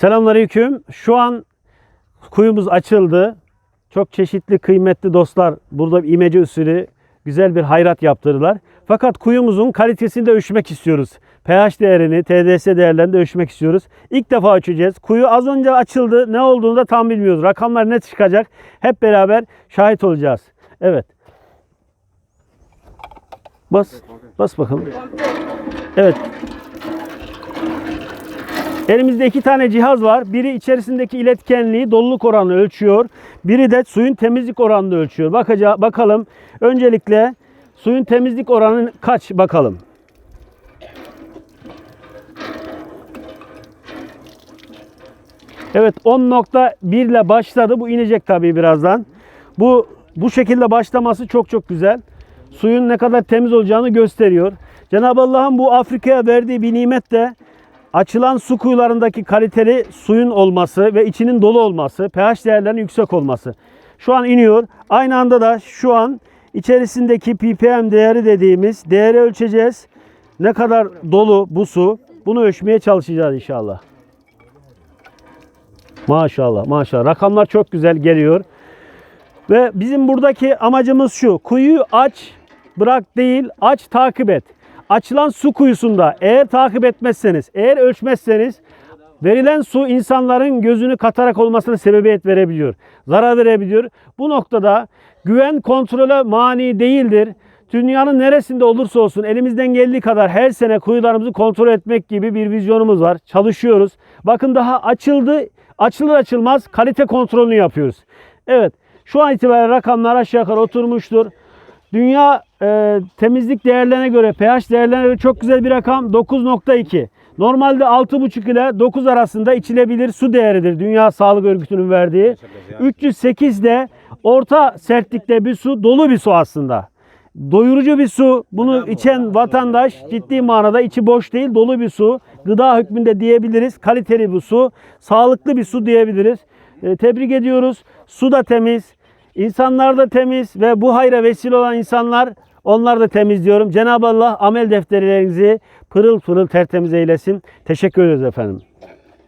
Selamünaleyküm. Şu an kuyumuz açıldı. Çok çeşitli kıymetli dostlar burada imece usulü güzel bir hayrat yaptırdılar. Fakat kuyumuzun kalitesini de ölçmek istiyoruz. pH değerini, TDS değerlerini de ölçmek istiyoruz. İlk defa ölçeceğiz. Kuyu az önce açıldı. Ne olduğunu da tam bilmiyoruz. Rakamlar ne çıkacak? Hep beraber şahit olacağız. Evet. Bas. Bas bakalım. Evet. Elimizde iki tane cihaz var. Biri içerisindeki iletkenliği, doluluk oranını ölçüyor. Biri de suyun temizlik oranını ölçüyor. Bakaca bakalım. Öncelikle suyun temizlik oranı kaç bakalım. Evet 10.1 ile başladı. Bu inecek tabii birazdan. Bu bu şekilde başlaması çok çok güzel. Suyun ne kadar temiz olacağını gösteriyor. Cenab-ı Allah'ın bu Afrika'ya verdiği bir nimet de açılan su kuyularındaki kaliteli suyun olması ve içinin dolu olması, pH değerlerinin yüksek olması. Şu an iniyor. Aynı anda da şu an içerisindeki ppm değeri dediğimiz değeri ölçeceğiz. Ne kadar dolu bu su? Bunu ölçmeye çalışacağız inşallah. Maşallah maşallah. Rakamlar çok güzel geliyor. Ve bizim buradaki amacımız şu. Kuyuyu aç, bırak değil, aç takip et. Açılan su kuyusunda eğer takip etmezseniz, eğer ölçmezseniz verilen su insanların gözünü katarak olmasına sebebiyet verebiliyor. Zarar verebiliyor. Bu noktada güven kontrole mani değildir. Dünyanın neresinde olursa olsun elimizden geldiği kadar her sene kuyularımızı kontrol etmek gibi bir vizyonumuz var. Çalışıyoruz. Bakın daha açıldı. Açılır açılmaz kalite kontrolünü yapıyoruz. Evet. Şu an itibariyle rakamlar aşağı yukarı oturmuştur. Dünya e, temizlik değerlerine göre, pH değerlerine göre çok güzel bir rakam 9.2. Normalde 6.5 ile 9 arasında içilebilir su değeridir. Dünya Sağlık Örgütü'nün verdiği. 308 de orta sertlikte bir su, dolu bir su aslında. Doyurucu bir su. Bunu içen vatandaş ciddi manada içi boş değil, dolu bir su. Gıda hükmünde diyebiliriz. Kaliteli bir su. Sağlıklı bir su diyebiliriz. E, tebrik ediyoruz. Su da temiz. İnsanlar da temiz ve bu hayra vesile olan insanlar onlar da temiz diyorum. Cenab-ı Allah amel defterlerinizi pırıl pırıl tertemiz eylesin. Teşekkür ederiz efendim.